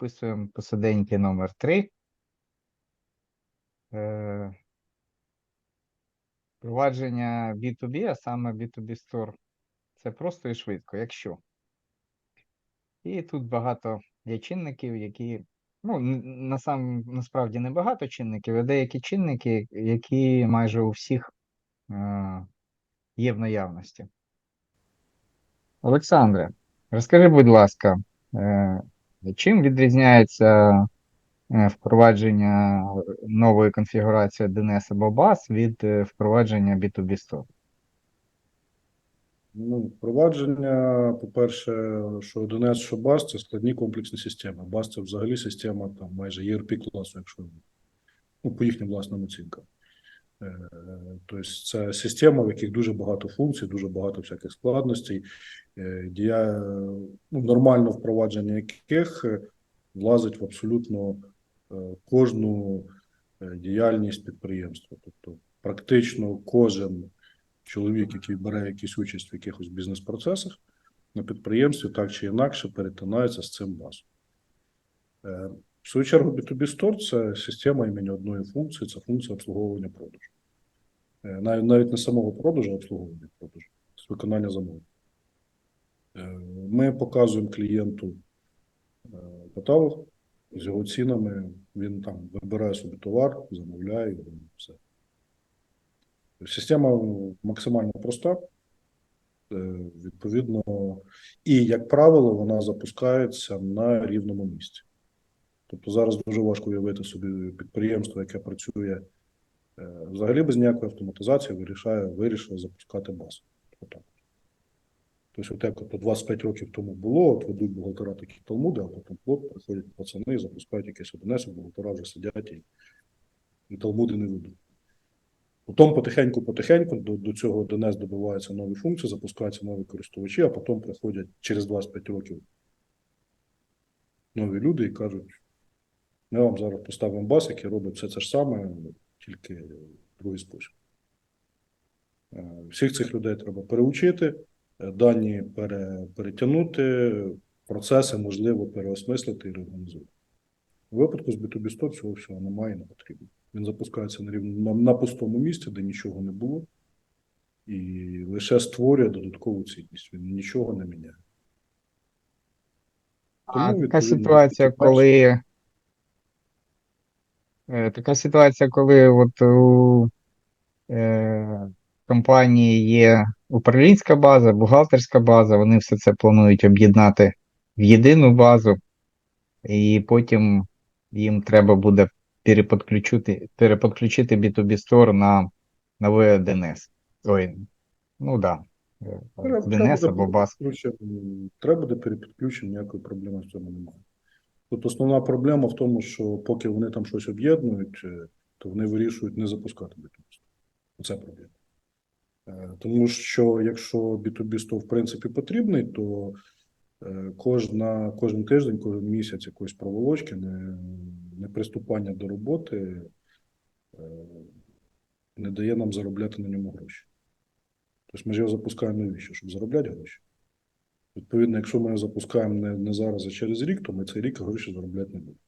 Записуємо посиденьки номер 3. Е, Впровадження B2B, а саме B2B Store. Це просто і швидко, якщо. І тут багато є чинників, які. Ну, на сам, насправді не багато чинників, а деякі чинники, які майже у всіх е, є в наявності. Олександре, розкажи, будь ласка, е, чим відрізняється е, впровадження нової конфігурації DNS або BAS від е, впровадження B2B Store? Ну, впровадження, по-перше, що 11, що BAS, це складні комплексні системи. BAS це взагалі система там майже ERP класу, якщо ну, по їхнім власним оцінкам. Е, Тобто це система, в яких дуже багато функцій, дуже багато всяких складностей, е, дія, ну, нормально впровадження яких е, влазить в абсолютно кожну діяльність підприємства. Тобто, практично кожен чоловік, який бере якусь участь в якихось бізнес-процесах на підприємстві, так чи інакше перетинається з цим базом. Е, В свою чергу, B2B Store – це система імені одної функції, це функція обслуговування продажу. Е, Навіть, навіть не самого продажу, а обслуговування продажу, з виконання замовлень. Е, Ми показуємо клієнту е, каталог з його цінами. Він там вибирає собі товар, замовляє його, все. Система максимально проста. Е, Відповідно, і, як правило, вона запускається на рівному місці. Тобто зараз дуже важко уявити собі підприємство, яке працює е, взагалі без ніякої автоматизації, вирішає, вирішило запускати базу. Отак. Тобто, от як от 25 років тому було, от ведуть бухгалтера такі талмуди, а потім хлоп, приходять пацани, запускають якийсь одинець, бухгалтера вже сидять і, і талмуди не ведуть. Потім потихеньку-потихеньку до, до цього ДНС добиваються нові функції, запускаються нові користувачі, а потім приходять через 25 років нові люди і кажуть: ми вам зараз поставимо бас, який робить все це ж саме, тільки в другий спосіб. Е, Всіх цих людей треба переучити, е, дані пере, перетягнути, процеси можливо переосмислити і реорганізувати. У випадку з B2B Store цього всього немає і не потрібно. Він запускається на рівні на, на пустому місці, де нічого не було, і лише створює додаткову цінність. Він нічого не міняє. А така ситуація, коли. Е, Така ситуація, коли от у е, компанії є управлінська база, бухгалтерська база, вони все це планують об'єднати в єдину базу, і потім їм треба буде переподключити, переподключити B2B Store на новий DNS. Ой, ну так. Да. Треба- треба або баз. Треба буде перепідключення, ніякої проблеми в цьому немає. Тут основна проблема в тому, що поки вони там щось об'єднують, е, то вони вирішують не запускати B2B. Оце проблема. Е, Тому що якщо B2B 100 в принципі потрібний, то е, кожна, кожен тиждень, кожен місяць якоїсь проволочки, не, не приступання до роботи не дає нам заробляти на ньому гроші. Тобто ми ж його запускаємо навіщо? Щоб заробляти гроші. Відповідно, якщо ми запускаємо не, не зараз, а через рік, то ми цей рік гроші заробляти не будемо.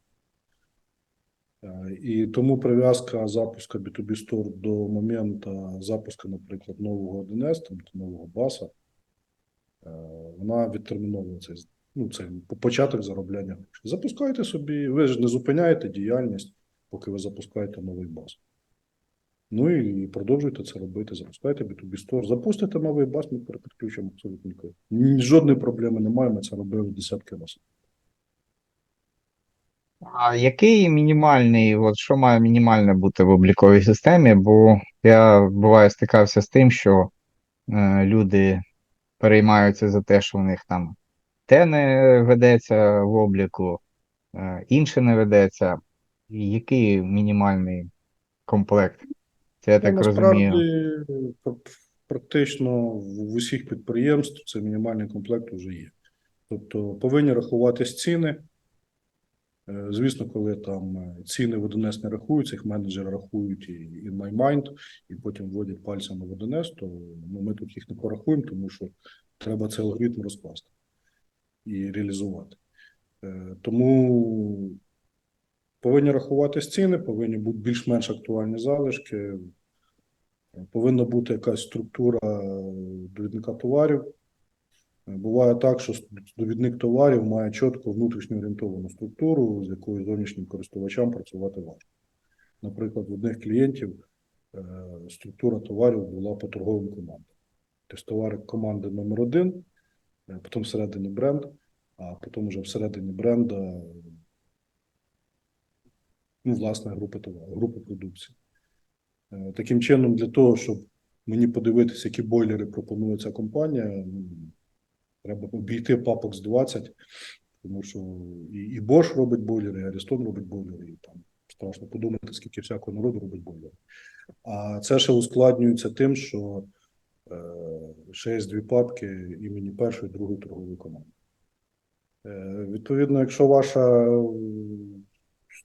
Е, І тому прив'язка запуска B2B Store до моменту запуску, наприклад, нового 1С, там, нового баса, е, вона відтерміновує цей, ну, цей початок заробляння грошей. Запускайте собі, ви ж не зупиняєте діяльність, поки ви запускаєте новий бас. Ну і продовжуйте це робити. Запускайте B2B Store, запустите новий бас, ми перепідключимо абсолютно. Жодної проблеми немає, ми це робили десятки разів. А який мінімальний, от що має мінімальне бути в обліковій системі? Бо я буває стикався з тим, що е, люди переймаються за те, що у них там те не ведеться в обліку, е, інше не ведеться. Який мінімальний комплект? Це я Ну, так насправді, розумію. практично в усіх підприємств це мінімальний комплект вже є. Тобто повинні рахуватись ціни. Е, Звісно, коли там е, ціни в 1С не рахуються, їх менеджери рахують і, і MyMind, і потім вводять пальцями в 1С, то ну, ми тут їх не порахуємо, тому що треба цей алгоритм розкласти і реалізувати. Е, Тому повинні рахуватись ціни, повинні бути більш-менш актуальні залишки, повинна бути якась структура е, довідника товарів. Е, Буває так, що довідник товарів має чітко внутрішньо орієнтовану структуру, з якою зовнішнім користувачам працювати важко. Наприклад, в одних клієнтів е, структура товарів була по торговим командам. Тобто товари команди номер один, потім всередині бренд, а потім вже всередині бренда ну, власне, групи товарів, групи продукції. Е, Таким чином, для того, щоб мені подивитися, які бойлери пропонує ця компанія, ну, треба обійти папок з 20, тому що і, і Bosch робить бойлери, і Ariston робить бойлери, і там страшно подумати, скільки всякого народу робить бойлери. А це ще ускладнюється тим, що е, ще є дві папки імені першої і другої торгової команди. Е, відповідно, якщо ваша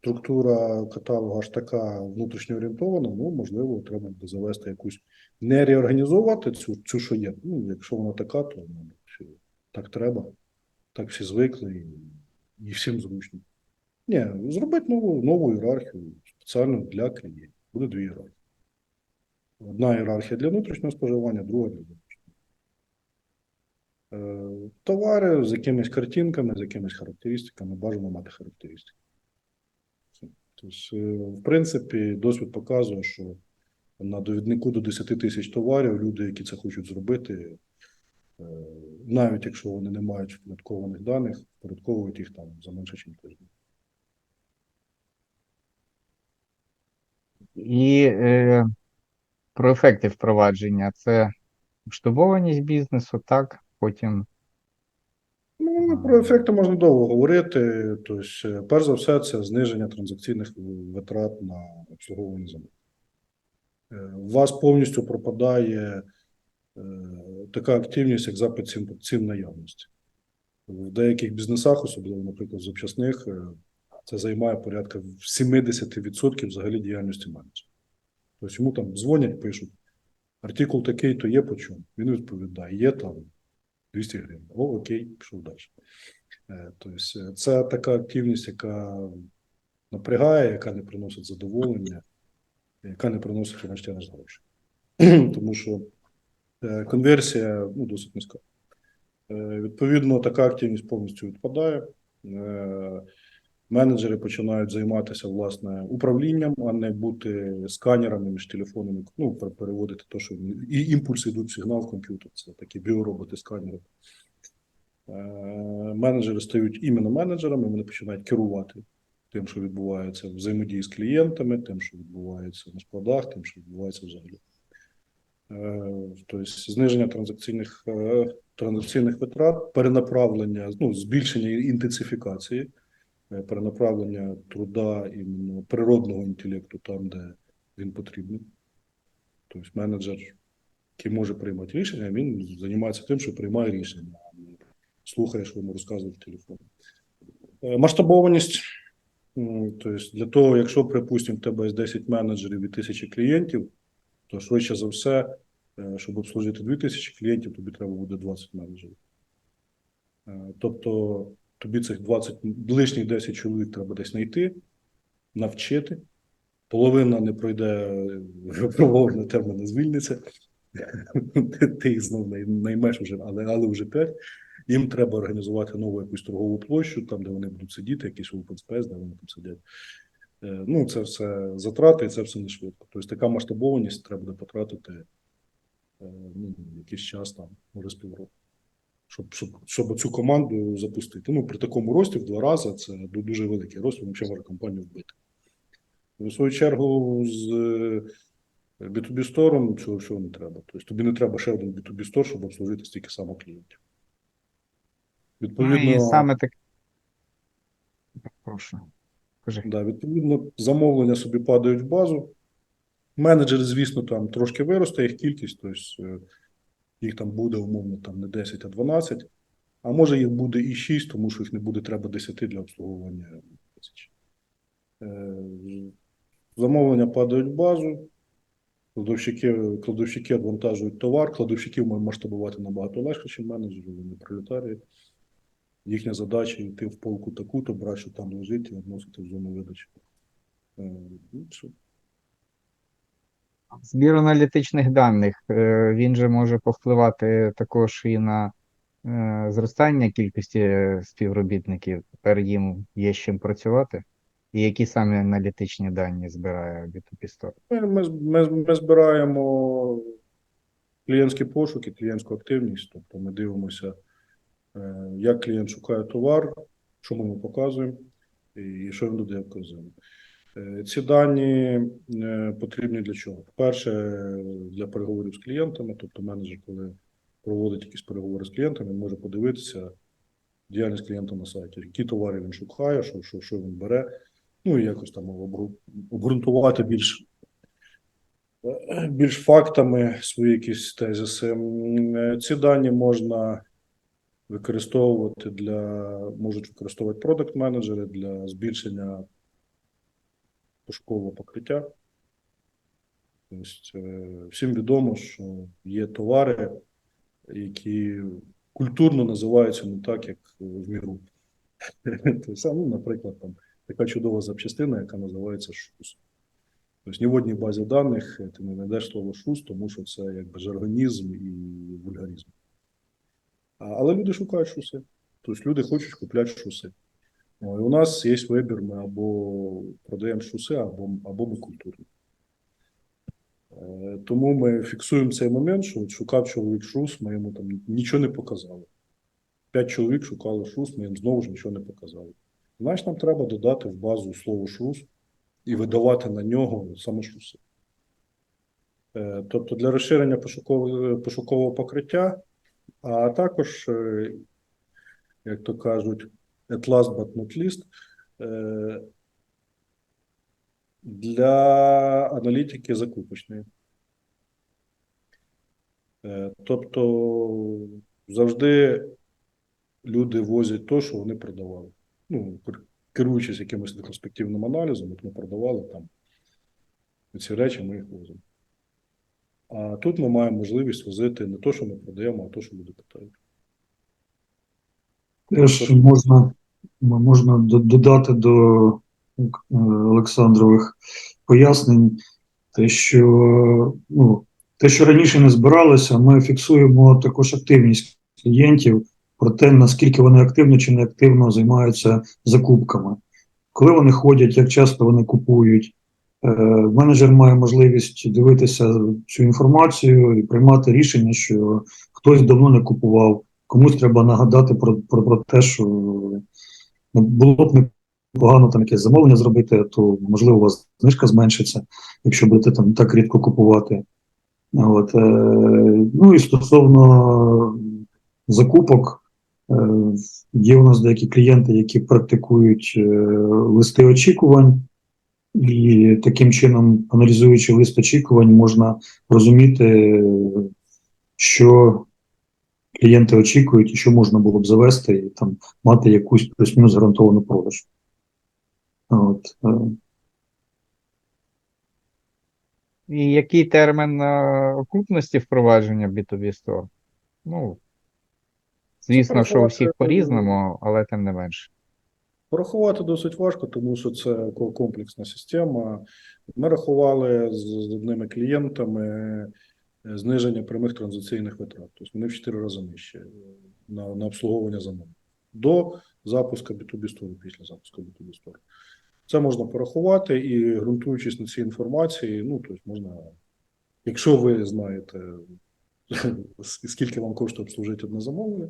структура каталогу аж така внутрішньо орієнтована, ну, можливо, треба буде завести якусь не реорганізовувати цю, цю що є. Ну, якщо вона така, то ну, так треба. Так всі звикли і, і всім зручно. Ні, зробити нову, нову ієрархію спеціально для клієнтів. Буде дві ієрархії. Одна ієрархія для внутрішнього споживання, друга для зовнішнього. Е, Товари з якимись картинками, з якимись характеристиками, бажано мати характеристики. Е, в принципі, досвід показує, що на довіднику до 10 тисяч товарів люди, які це хочуть зробити, е, навіть якщо вони не мають впорядкованих даних, впорядковують їх там за менше, ніж тиждень. І е, про ефекти впровадження це масштабованість бізнесу, так, потім Ну, про ефекти можна довго говорити. Тобто, е, перш за все, це зниження транзакційних витрат на обслуговування замовлень. Е, У вас повністю пропадає е, така активність, як запит цін, цін наявності. В деяких бізнесах, особливо, наприклад, в запчасних, е, це займає порядка 70% взагалі діяльності менеджера. Тобто йому там дзвонять, пишуть, артикул такий, то є по чому. Він відповідає, є там 200 гривень. О, окей, пішов далі. Тобто, це така активність, яка напрягає, яка не приносить задоволення, яка не приносить врешті наш гроші. Тому що е, конверсія ну, досить низька. Відповідно, така активність повністю відпадає. Менеджери починають займатися власне управлінням, а не бути сканерами між телефонами, ну, переводити те, що і імпульси йдуть сигнал в комп'ютер. Це такі біороботи-сканери. Е, Менеджери стають іменно менеджерами, вони починають керувати тим, що відбувається в взаємодії з клієнтами, тим, що відбувається на складах, тим, що відбувається взагалі. Е, Тобто зниження транзакційних, е, транзакційних витрат, перенаправлення, ну, збільшення інтенсифікації, перенаправлення труда іменно природного інтелекту там, де він потрібен. Тобто менеджер, який може приймати рішення, він займається тим, що приймає рішення, а не слухає, що йому розказують в телефоні. Е, Масштабованість. Тобто, для того, якщо, припустимо, в тебе є 10 менеджерів і 1000 клієнтів, то швидше за все, е, щоб обслужити 2000 клієнтів, тобі треба буде 20 менеджерів. Е, Тобто тобі цих 20 лишніх 10 чоловік треба десь знайти, навчити. Половина не пройде е, випробовування терміну звільниться. Ти, їх знов най- наймеш вже, але, але вже 5. Їм треба організувати нову якусь торгову площу, там, де вони будуть сидіти, якийсь open space, де вони там сидять. Е, Ну, це все затрати, і це все не швидко. Тобто така масштабованість треба буде потратити е, ну, якийсь час, там, може, з півроку, щоб, щоб, щоб цю команду запустити. Ну, при такому рості в два рази це дуже великий рост, він взагалі може компанію вбити. В свою чергу, з е, B2B сторон цього всього не треба. Тобто тобі не треба ще один B2B стор, щоб обслужити стільки само клієнтів. ну, і саме так. Прошу. Кажи. Да, відповідно, замовлення собі падають в базу. Менеджер, звісно, там трошки виросте їх кількість, тобто е, їх там буде умовно там не 10, а 12, а може їх буде і 6, тому що їх не буде треба 10 для обслуговування тисяч. Е, Замовлення падають в базу, кладовщики, кладовщики відвантажують товар, кладовщиків можна масштабувати набагато легше, ніж менеджерів, вони пролетарії. їхня задача йти в полку таку-то, брати, що там лежить, і відносити в зону видачі. Е. Збір аналітичних даних, е, він же може повпливати також і на е, зростання кількості співробітників. Тепер їм є з чим працювати. І які саме аналітичні дані збирає B2B Store? Ми, ми, ми, збираємо клієнтські пошуки, клієнтську активність, тобто ми дивимося, е, як клієнт шукає товар, що ми йому показуємо, і що він додає в корзину. Е, Ці дані е, потрібні для чого? По-перше, для переговорів з клієнтами, тобто менеджер, коли проводить якісь переговори з клієнтами, може подивитися діяльність клієнта на сайті, які товари він шукає, що, що, що він бере, ну і якось там обґрунтувати більш е, більш фактами свої якісь тезиси. Е, Ці дані можна використовувати для, можуть використовувати продакт-менеджери для збільшення пошукового покриття. Тобто, е, всім відомо, що є товари, які культурно називаються не так, як в міру. Ну, наприклад, там така чудова запчастина, яка називається шус. Тобто ні в одній базі даних ти не знайдеш слово шус, тому що це якби жаргонізм і вульгарізм. Але люди шукають шуси. Тобто люди хочуть купляти шуси. О, і у нас є вибір, ми або продаємо шуси, або, або ми культурні. Е, Тому ми фіксуємо цей момент, що шукав чоловік шус, ми йому там нічого не показали. П'ять чоловік шукали шус, ми їм знову ж нічого не показали. Значить, нам треба додати в базу слово шус і видавати на нього саме шуси. Е, Тобто для розширення пошукового, пошукового покриття, а також, е, як то кажуть, at last but not least, е, для аналітики закупочної. Е, Тобто завжди люди возять те, що вони продавали. Ну, керуючись якимось ретроспективним аналізом, от ми продавали там ці речі, ми їх возимо. А тут ми маємо можливість возити не те, що ми продаємо, а те, що люди питають. Теж можна, можна додати до е, Олександрових пояснень, те, що, ну, те, що раніше не збиралося, ми фіксуємо також активність клієнтів про те, наскільки вони активно чи неактивно займаються закупками. Коли вони ходять, як часто вони купують. Е, Менеджер має можливість дивитися цю інформацію і приймати рішення, що хтось давно не купував, комусь треба нагадати про, про, про те, що ну, було б непогано там якесь замовлення зробити, то можливо у вас знижка зменшиться, якщо будете там так рідко купувати. От, е, ну і стосовно закупок, е, є у нас деякі клієнти, які практикують е, листи очікувань. І таким чином, аналізуючи лист очікувань, можна розуміти, що клієнти очікують і що можна було б завести, і там мати якусь плюс-мінус гарантовану продаж. От, е, І який термін е, окупності впровадження B2B Store? Ну, звісно, що у всіх по-різному, але тим не менше. Порахувати досить важко, тому що це комплексна система. Ми рахували з одними клієнтами зниження прямих транзакційних витрат. Тобто вони в 4 рази нижче е, на, на обслуговування замовлень. До запуску B2B Store, після запуску B2B Store. Це можна порахувати і ґрунтуючись на цій інформації, ну, тобто можна, якщо ви знаєте, скільки вам коштує обслужити одне замовлення,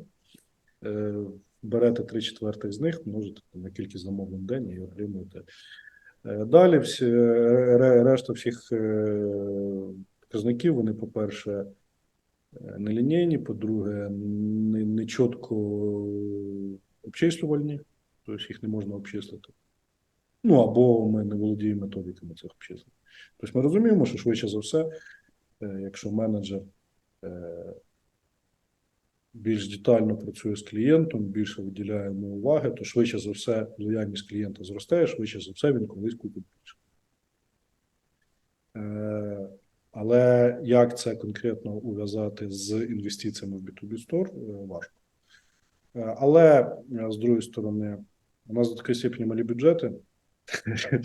е, берете три четвертих з них, множите на кількість замовлень в день і отримуєте. Е, Далі всі, решта всіх показників, вони, по-перше, е, нелінійні, по-друге, не, не чітко обчислювальні, тобто їх не можна обчислити. Ну, або ми не володіємо методиками цих обчислень. Тобто ми розуміємо, що швидше за все, е, якщо менеджер е, більш детально працює з клієнтом, більше виділяє йому уваги, то швидше за все лояльність клієнта зростає, швидше за все він колись купить більше. Але як це конкретно ув'язати з інвестиціями в B2B Store, е, важко. Е, Але е, з другої сторони, у нас до такої степені малі бюджети,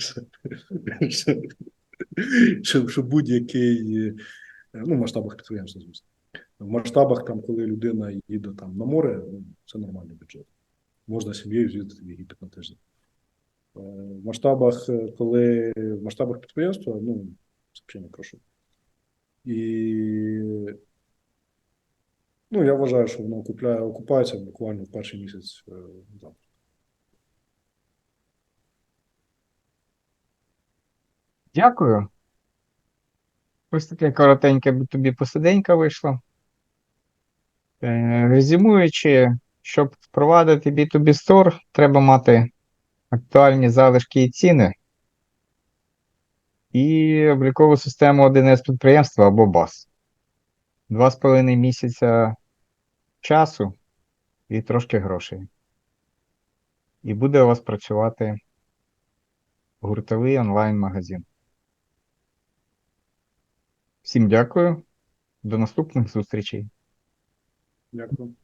що- будь-який ну, в масштабах підприємства, звісно. В масштабах, там, коли людина їде там на море, ну, це нормальний бюджет. Можна сім'єю з'їздити в Єгипет на тиждень. В масштабах, коли в масштабах підприємства, ну, це не прошу. І ну, я вважаю, що воно окупляє, окупається буквально в перший місяць. е, запуску. Дякую. Ось таке коротеньке тобі посиденька вийшла. Е, Резюмуючи, щоб впровадити B2B Store, треба мати актуальні залишки і ціни і облікову систему 1С підприємства або BAS. Два з половиною місяця часу і трошки грошей. І буде у вас працювати гуртовий онлайн-магазин. Всім дякую. До наступних зустрічей. Дякую.